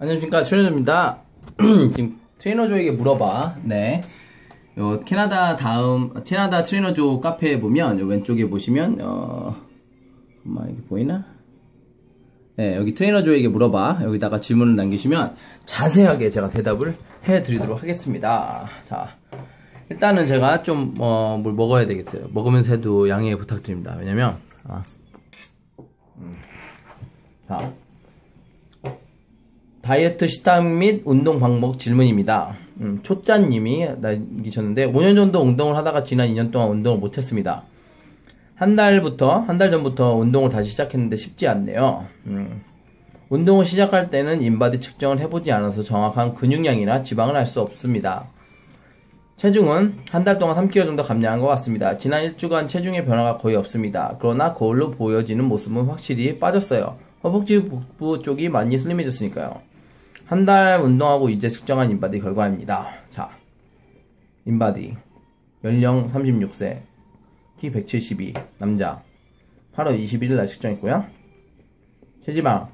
안녕하십니까. 트레이너입니다. 지금 트레이너조에게 물어봐. 네. 요, 캐나다 다음 캐나다 트레이너조 카페에 보면 요 왼쪽에 보시면 어 엄마 이게 보이나? 네 여기 트레이너조에게 물어봐. 여기다가 질문을 남기시면 자세하게 제가 대답을 해드리도록 하겠습니다. 자 일단은 제가 좀어뭘 먹어야 되겠어요. 먹으면서 해도 양해 부탁드립니다. 왜냐면 아, 음. 자 다이어트 식단 및 운동 방법 질문입니다. 음, 초짜님이 남기셨는데 5년 정도 운동을 하다가 지난 2년 동안 운동을 못했습니다. 한 달부터 한 달 전부터 운동을 다시 시작했는데 쉽지 않네요. 음, 운동을 시작할 때는 인바디 측정을 해보지 않아서 정확한 근육량이나 지방을 알 수 없습니다. 체중은 한 달 동안 3kg 정도 감량한 것 같습니다. 지난 1주간 체중의 변화가 거의 없습니다. 그러나 거울로 보여지는 모습은 확실히 빠졌어요. 허벅지 복부 쪽이 많이 슬림해졌으니까요. 한 달 운동하고 이제 측정한 인바디 결과입니다. 자, 인바디. 연령 36세. 키 172. 남자. 8월 21일 날 측정했고요. 체지방.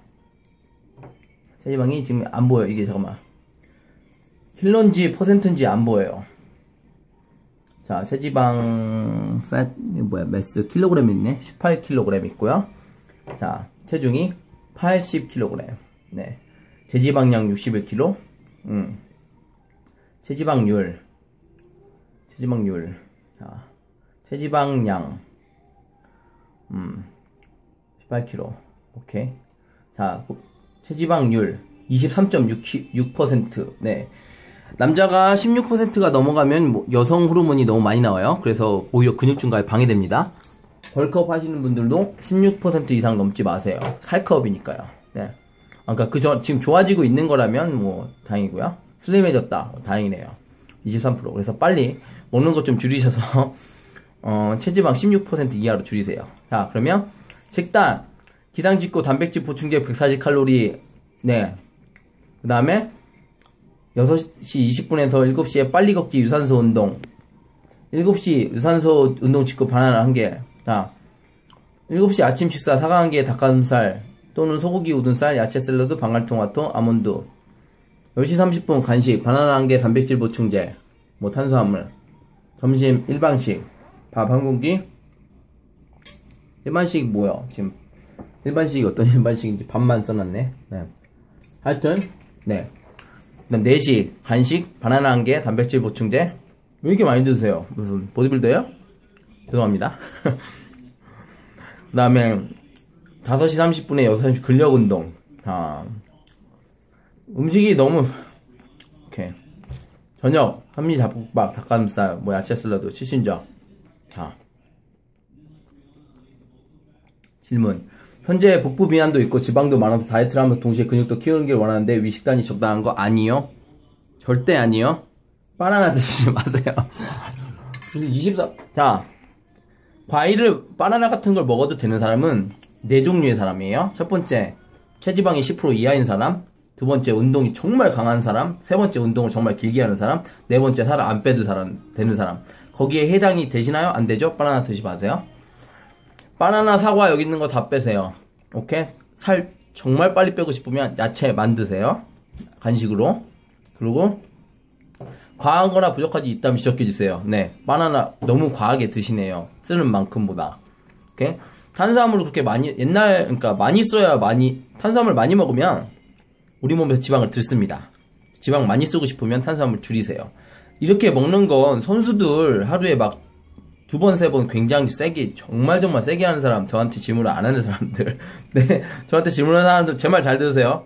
체지방이 지금 안 보여. 이게 잠깐만. 킬로인지 퍼센트인지 안 보여요. 자, 체지방, 팻, 뭐야, 매스, 킬로그램 있네. 18kg 있고요. 자, 체중이 80kg. 네. 체지방량 61kg. 음. 체지방률. 체지방률. 자. 체지방량. 음. 18kg. 오케이. 자, 체지방률 23.6%. 네. 남자가 16%가 넘어가면 뭐 여성 호르몬이 너무 많이 나와요. 그래서 오히려 근육 증가에 방해됩니다. 벌크업 하시는 분들도 16% 이상 넘지 마세요. 살크업이니까요. 네. 그러니까 그저 지금 좋아지고 있는 거라면 뭐 다행이고요. 슬림해졌다. 다행이네요. 23%. 그래서 빨리 먹는 것 좀 줄이셔서 어, 체지방 16% 이하로 줄이세요. 자, 그러면 식단 기상직고 단백질 보충제 140칼로리 네. 그다음에 6시 20분에서 7시에 빨리 걷기 유산소 운동 7시 유산소 운동 직후 바나나 1개 자 7시 아침 식사 사과 1개 닭가슴살 또는 소고기 우둔살 야채 샐러드 방울토마토 아몬드 10시 30분 간식 바나나 1개 단백질 보충제 뭐 탄수화물 점심 일반식 밥 한 공기 일반식 뭐야 지금 일반식이 어떤 일반식인지 밥만 써놨네 네. 하여튼 네 그다음 4시 간식 바나나 1개 단백질 보충제 왜 이렇게 많이 드세요? 무슨 보디빌더요? 죄송합니다. 그 다음에 5시 30분에 6시 근력 운동. 아, 음식이 너무 오케이. 저녁 한미 잡곡밥, 닭가슴살, 뭐 야채 샐러드, 치신적. 자. 질문. 현재 복부 비만도 있고 지방도 많아서 다이어트를 하면서 동시에 근육도 키우는 게 원하는데 위식단이 적당한 거 아니요? 절대 아니요. 바나나 드시지 마세요. 24, 자, 과일을, 바나나 같은 걸 먹어도 되는 사람은 네 종류의 사람이에요. 첫 번째, 체지방이 10% 이하인 사람. 두 번째, 운동이 정말 강한 사람. 세 번째, 운동을 정말 길게 하는 사람. 네 번째, 살을 안 빼도 사람, 되는 사람. 거기에 해당이 되시나요? 안 되죠? 바나나 드시지 마세요. 바나나, 사과 여기 있는 거 다 빼세요. 오케이? 살 정말 빨리 빼고 싶으면 야채 만드세요. 간식으로. 그리고 과하거나 부족하지 있다면 지적해 주세요. 네. 바나나 너무 과하게 드시네요. 쓰는 만큼보다. 오케이? 탄수화물을 그렇게 많이 옛날 그러니까 많이 써야 많이 탄수화물 많이 먹으면 우리 몸에서 지방을 들습니다. 지방 많이 쓰고 싶으면 탄수화물 줄이세요. 이렇게 먹는 건 선수들 하루에 막 두 번, 세 번 굉장히 세게, 정말 정말 세게 하는 사람, 저한테 질문을 안 하는 사람들. 네. 저한테 질문하는 사람들, 제 말 잘 들으세요.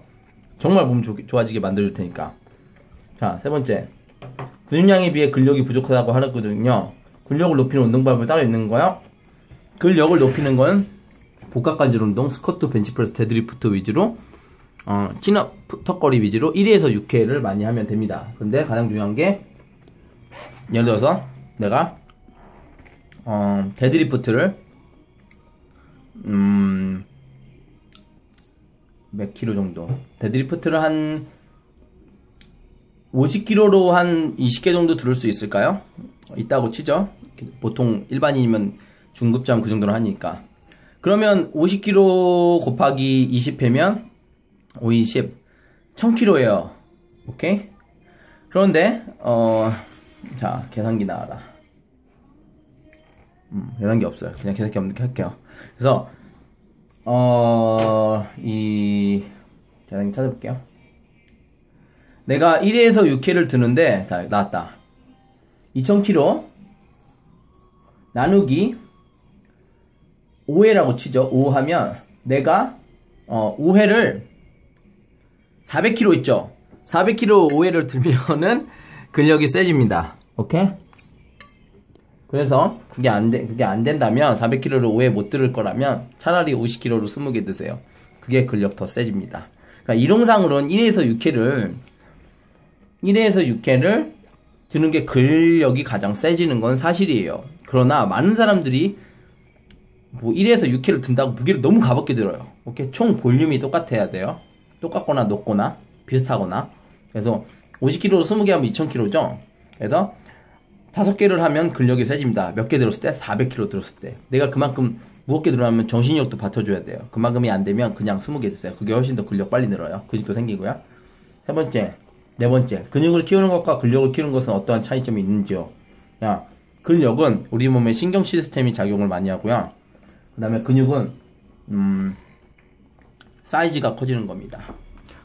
정말 몸 좋, 좋아지게 만들어줄 테니까. 자, 세 번째. 근육량에 비해 근력이 부족하다고 하거든요. 근력을 높이는 운동법을 따로 있는 거요. 근력을 높이는 건 복합관절 운동, 스쿼트, 벤치프레스, 데드리프트 위주로 어, 친업, 턱걸이 위주로 1회에서 6회를 많이 하면 됩니다. 근데 가장 중요한 게 예를 들어서 내가 어, 데드리프트를 음, 몇 킬로 정도? 데드리프트를 한 50kg로 한 20개 정도 들을 수 있을까요? 있다고 치죠. 보통 일반인이면 중급자면 그 정도로 하니까. 그러면 50kg 곱하기 20회면 5, 20. 1000kg예요. 오케이? 그런데 어, 자 계산기 나와라. 음, 계산기 없어요. 그냥 계산기 없는 게 할게요. 그래서 어, 이 계산기 찾아볼게요. 내가 1회에서 6회를 드는데 자 나왔다. 2000kg 나누기 5회라고 치죠. 5 하면 내가 어, 5회를 400kg 있죠. 400kg 5회를 들면은 근력이 세집니다. 오케이? 그래서 그게 안 돼, 그게 안 된다면 400kg를 5회 못 들을 거라면 차라리 50kg로 20개 드세요. 그게 근력 더 세집니다. 그러니까 이론상으로는 1회에서 6회를 1회에서 6회를 드는 게 근력이 가장 세지는 건 사실이에요. 그러나 많은 사람들이 뭐 1회에서 6회를 든다고 무게를 너무 가볍게 들어요. 오케이? 총 볼륨이 똑같아야 돼요. 똑같거나 높거나 비슷하거나. 그래서 50kg로 20개 하면 2000kg죠. 그래서 5개를 하면 근력이 세집니다. 몇 개 들었을 때? 400kg 들었을 때. 내가 그만큼 무겁게 들어가면 정신력도 받쳐줘야 돼요. 그만큼이 안 되면 그냥 20개 드세요. 그게 훨씬 더 근력 빨리 늘어요. 근육도 생기고요. 세 번째, 네 번째. 근육을 키우는 것과 근력을 키우는 것은 어떠한 차이점이 있는지요? 야, 근력은 우리 몸의 신경 시스템이 작용을 많이 하고요. 그 다음에 근육은, 음, 사이즈가 커지는 겁니다.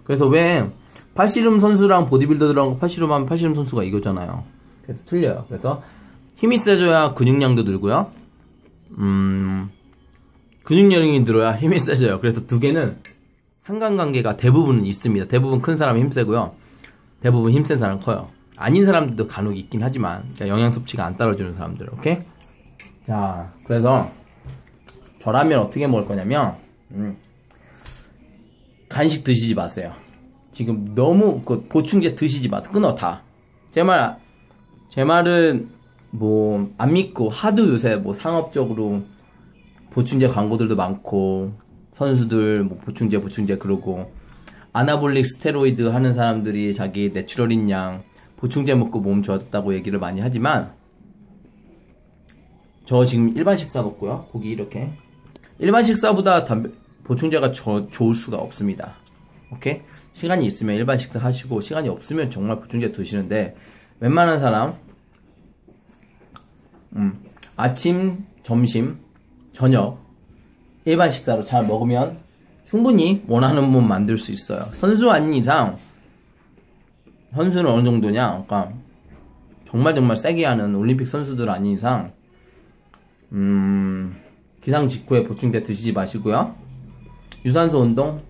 그래서 왜 팔씨름 선수랑 보디빌더들하고 팔씨름 하면 팔씨름 선수가 이거잖아요. 그래서 틀려요. 그래서 힘이 세져야 근육량도 늘고요. 음, 근육량이 늘어야 힘이 세져요. 그래서 두 개는 상관관계가 대부분 있습니다. 대부분 큰 사람이 힘 세고요. 대부분 힘센 사람 커요. 아닌 사람들도 간혹 있긴 하지만 그러니까 영양 섭취가 안 따라주는 사람들. 오케이? 자, 그래서 저라면 어떻게 먹을 거냐면 음, 간식 드시지 마세요. 지금 너무 그 보충제 드시지 마세요. 끊어 다. 제 말, 제 말은 뭐 안 믿고 하도 요새 뭐 상업적으로 보충제 광고들도 많고 선수들 뭐 보충제 보충제 그러고 아나볼릭 스테로이드 하는 사람들이 자기 내추럴인 양 보충제 먹고 몸 좋아졌다고 얘기를 많이 하지만 저 지금 일반 식사 먹고요. 고기 이렇게 일반 식사보다 담배, 보충제가 저, 좋을 수가 없습니다. 오케이? 시간이 있으면 일반 식사 하시고 시간이 없으면 정말 보충제 드시는데 웬만한 사람 음, 아침, 점심, 저녁 일반 식사로 잘 먹으면 충분히 원하는 몸 만들 수 있어요. 선수 아닌 이상 선수는 어느 정도냐? 그러니까 정말 정말 세게 하는 올림픽 선수들 아닌 이상 음, 기상 직후에 보충제 드시지 마시고요. 유산소 운동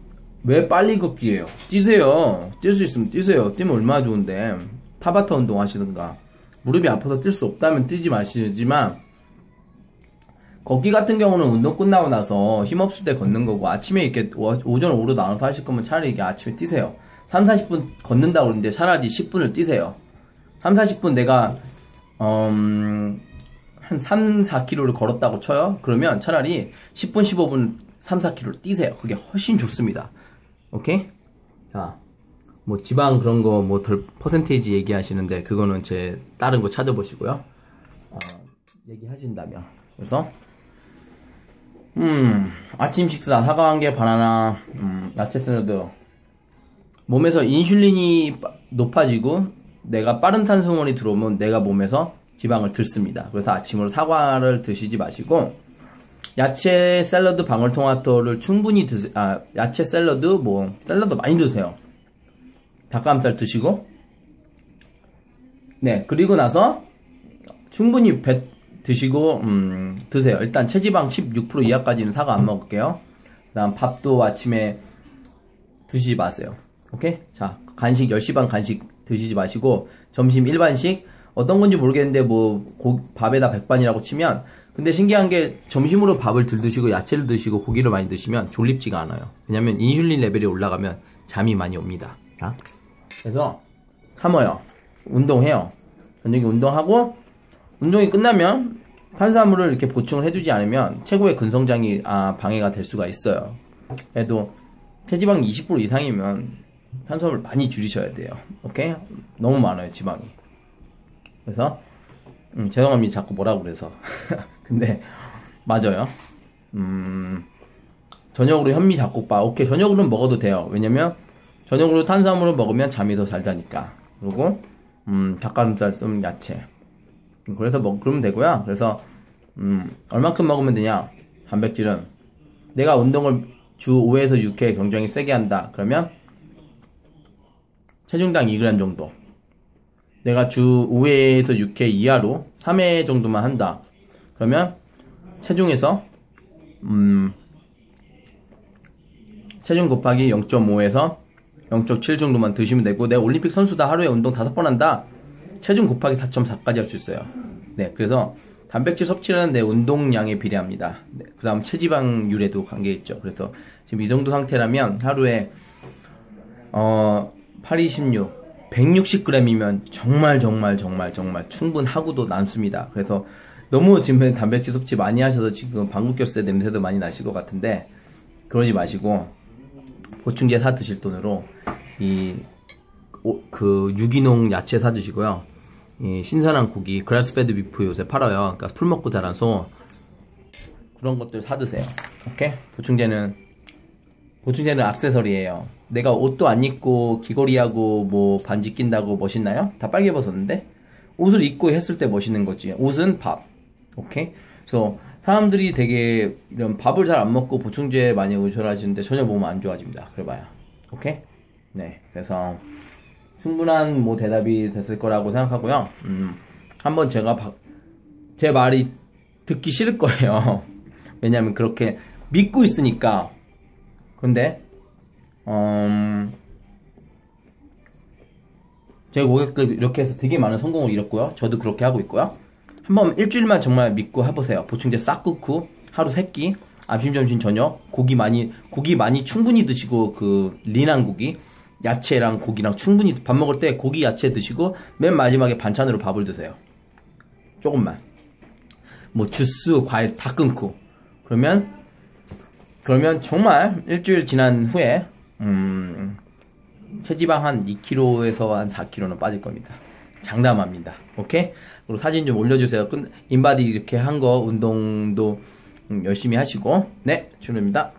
왜 빨리 걷기예요? 뛰세요. 뛸 수 있으면 뛰세요. 뛰면 얼마나 좋은데 타바타 운동 하시든가 무릎이 아파서 뛸 수 없다면 뛰지 마시지만 걷기 같은 경우는 운동 끝나고 나서 힘없을 때 걷는 거고 아침에 이렇게 오전 오후 나눠서 하실 거면 차라리 이게 아침에 뛰세요. 3, 40분 걷는다고 그러는데 차라리 10분을 뛰세요. 3, 40분 내가 음, 한 3, 4km를 걸었다고 쳐요. 그러면 차라리 10분, 15분 3, 4km를 뛰세요. 그게 훨씬 좋습니다. 오케이? 자, 뭐 지방 그런 거 뭐 덜 퍼센테이지 얘기하시는데 그거는 제 다른 거 찾아보시고요. 어, 얘기하신다면. 그래서 음, 아침 식사 사과 한 개 바나나 음, 야채 샐러드 몸에서 인슐린이 높아지고 내가 빠른 탄수화물이 들어오면 내가 몸에서 지방을 들습니다. 그래서 아침으로 사과를 드시지 마시고 야채 샐러드 방울토마토를 충분히 드세요. 아, 야채 샐러드 뭐 샐러드 많이 드세요. 닭가슴살 드시고 네 그리고 나서 충분히 배 드시고 음, 드세요. 일단 체지방 16% 이하까지는 사과 안 먹을게요. 그다음 밥도 아침에 드시지 마세요. 오케이? 자 간식 10시 반 간식 드시지 마시고 점심 일반식 어떤 건지 모르겠는데 뭐 고, 밥에다 백반이라고 치면 근데 신기한 게 점심으로 밥을 들 드시고 야채를 드시고 고기를 많이 드시면 졸립지가 않아요. 왜냐면 인슐린 레벨이 올라가면 잠이 많이 옵니다. 자, 그래서 참어요. 운동해요. 저녁에 운동하고 운동이 끝나면 탄수화물을 이렇게 보충을 해주지 않으면 최고의 근성장이 아, 방해가 될 수가 있어요. 그래도 체지방 20% 이상이면 탄수화물 많이 줄이셔야 돼요. 오케이? 너무 많아요 지방이. 그래서 음, 죄송합니다. 자꾸 뭐라고 그래서. 근데 맞아요. 음, 저녁으로 현미 잡곡밥. 오케이, 저녁으로는 먹어도 돼요. 왜냐면 저녁으로 탄수화물을 먹으면 잠이 더 잘 자니까. 그리고 음, 닭가슴살 좀 야채. 그래서 먹 그러면 되고요. 그래서 음, 얼만큼 먹으면 되냐? 단백질은 내가 운동을 주 5에서 6회 굉장히 세게 한다. 그러면 체중당 2g 정도. 내가 주 5회에서 6회 이하로 3회 정도만 한다. 그러면 체중에서 음, 체중 곱하기 0.5에서 0.7 정도만 드시면 되고 내가 올림픽 선수다 하루에 운동 5번 한다. 체중 곱하기 4.4까지 할 수 있어요. 네, 그래서 단백질 섭취는 내 운동량에 비례합니다. 네, 그 다음 체지방률에도 관계 있죠. 그래서 지금 이 정도 상태라면 하루에 어 8, 26 160g이면 정말 정말 정말 정말 충분하고도 남습니다. 그래서 너무 지금 단백질 섭취 많이 하셔서 지금 방구 꼈을 때 냄새도 많이 나실 것 같은데 그러지 마시고 보충제 사 드실 돈으로 이 그 유기농 야채 사 드시고요. 이 신선한 고기 그라스페드 비프 요새 팔아요. 그러니까 풀 먹고 자란 소 그런 것들 사 드세요. 오케이? 보충제는 보충제는 액세서리예요. 내가 옷도 안 입고 귀걸이하고 뭐 반지 낀다고 멋있나요? 다 빨개 벗었는데 옷을 입고 했을 때 멋있는 거지. 옷은 밥. 오케이? 그래서 사람들이 되게 이런 밥을 잘 안 먹고 보충제 많이 의존하시는데 전혀 몸 안 좋아집니다. 그래봐요. 오케이? 네. 그래서 충분한 뭐 대답이 됐을 거라고 생각하고요. 음, 한번 제가 바, 제 말이 듣기 싫을 거예요. 왜냐면 그렇게 믿고 있으니까. 근데 음, 제 고객들 이렇게 해서 되게 많은 성공을 이뤘고요. 저도 그렇게 하고 있고요. 한번 일주일만 정말 믿고 해보세요. 보충제 싹 긋고 하루 세끼 아침 점심 저녁 고기 많이 고기 많이 충분히 드시고 그 린한 고기 야채랑 고기랑 충분히 밥 먹을 때 고기 야채 드시고 맨 마지막에 반찬으로 밥을 드세요. 조금만. 뭐 주스, 과일 다 끊고. 그러면 그러면 정말 일주일 지난 후에 음, 체지방 한 2kg에서 한 4kg는 빠질 겁니다. 장담합니다. 오케이? 그리고 사진 좀 올려주세요. 인바디 이렇게 한 거 운동도 음, 열심히 하시고 네, 준호입니다.